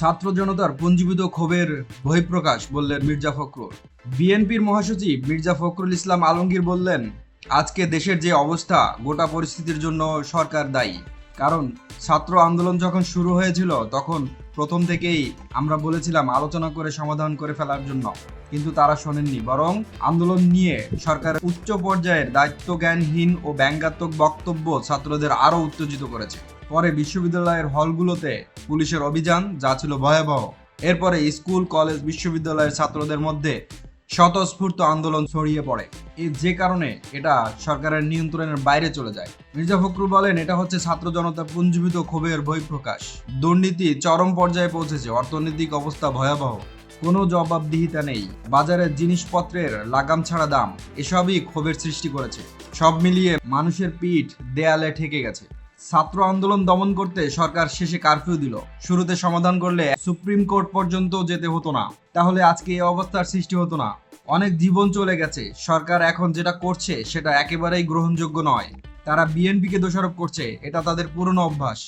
ছাত্র জনতার পুঞ্জীবিত ক্ষোভের বহিঃপ্রকাশ, বললেন মির্জা ফখরুল। বিএনপির মহাসচিব মির্জা ফখরুল ইসলাম আলমগীর বললেন, আজকে দেশের যে অবস্থা, গোটা পরিস্থিতির জন্য সরকার দায়ী। কারণ ছাত্র আন্দোলন যখন শুরু হয়েছিল, তখন প্রথম থেকেই আমরা বলেছিলাম, আলোচনা করে সমাধান করে ফেলার জন্য। কিন্তু তারা শোনেননি, বরং আন্দোলন নিয়ে সরকারের উচ্চ পর্যায়ের দায়িত্ব জ্ঞানহীন ও ব্যঙ্গাত্মক বক্তব্য ছাত্রদের আরও উত্তেজিত করেছে। পরে বিশ্ববিদ্যালয়ের হলগুলোতে পুলিশের অভিযান, যা ছিল ভয়াবহ। এরপরে স্কুল, কলেজ, বিশ্ববিদ্যালয়ের ছাত্রদের মধ্যে স্বতঃস্ফূর্ত আন্দোলন ছড়িয়ে পড়ে। এ যে কারণে এটা সরকারের নিয়ন্ত্রণের বাইরে চলে যায়। মির্জা ফখরুল বলেন, এটা হচ্ছে ছাত্র জনতা পুঞ্জীবিত ক্ষোভের বহিঃপ্রকাশ। দুর্নীতি চরম পর্যায়ে পৌঁছেছে, অর্থনৈতিক অবস্থা ভয়াবহ। কোনো জবাবদিহিতা নেই। বাজারের জিনিসপত্রের লাগাম ছাড়া দাম। এসবই ক্ষোভের সৃষ্টি করেছে। সব মিলিয়ে মানুষের পিঠ দেয়ালে ঠেকে গেছে। ছাত্র আন্দোলন দমন করতে সরকার শেষে কারফিউ দিল। শুরুতে সমাধান করলে সুপ্রিম কোর্ট পর্যন্ত যেতে হতো না। তাহলে আজকে এই অবস্থার সৃষ্টি হতো না। অনেক জীবন চলে গেছে। সরকার এখন যেটা করছে, সেটা একেবারেই গ্রহণযোগ্য নয়। তারা বিএনপিকে দোষারোপ করছে। এটা তাদের পুরনো অভ্যাস।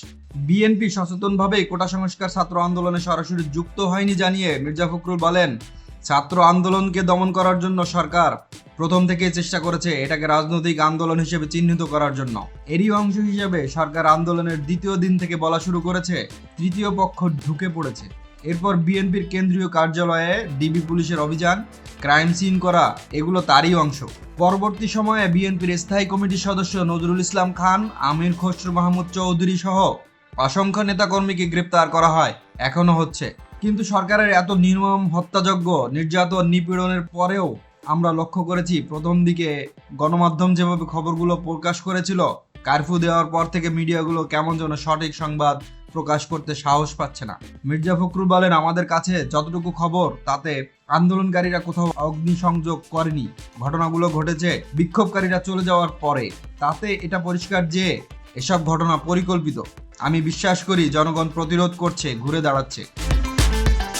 বিএনপি সচেতনভাবেই কোটা সংস্কার ছাত্র আন্দোলনে সরাসরি যুক্ত হয়নি জানিয়ে মির্জা ফখরুল বলেন, ছাত্র আন্দোলনকে দমন করার জন্য সরকার প্রথম থেকে চেষ্টা করেছে এটাকে রাজনৈতিক আন্দোলন হিসেবে চিহ্নিত করার জন্য। এরই অংশ হিসেবে সরকার আন্দোলনের দ্বিতীয় দিন থেকে বলা শুরু করেছে, তৃতীয় পক্ষ ঢুকে পড়েছে। এরপর বিএনপির কেন্দ্রীয় কার্যালয়ে ডিবি পুলিশের অভিযান, ক্রাইম সিন করা, এগুলো তারই অংশ। পরবর্তী সময়ে বিএনপির স্থায়ী কমিটির সদস্য নজরুল ইসলাম খান, আমির খসরু মাহমুদ চৌধুরী সহ অসংখ্য নেতাকর্মীকে গ্রেপ্তার করা হয়, এখনও হচ্ছে। কিন্তু সরকারের এত নির্মম হত্যাযজ্ঞ, নির্যাতন, নিপীড়নের পরেও আমরা লক্ষ্য করেছি প্রথম দিকে গণমাধ্যম যেভাবে খবরগুলো প্রকাশ করেছিল, কারফিউ দেওয়ার পর থেকে মিডিয়াগুলো কেমন যেন সঠিক সংবাদ প্রকাশ করতে সাহস পাচ্ছে না। মির্জা ফখরুল বলেন, আমাদের কাছে যতটুকু খবর, তাতে আন্দোলনকারীরা কোথাও অগ্নিসংযোগ করেনি। ঘটনাগুলো ঘটেছে, বিক্ষোভকারীরা চলে যাওয়ার পরে। তাতে এটা পরিষ্কার যে, এসব ঘটনা পরিকল্পিত। আমি বিশ্বাস করি, জনগণ প্রতিরোধ করছে, ঘুরে দাঁড়াচ্ছে।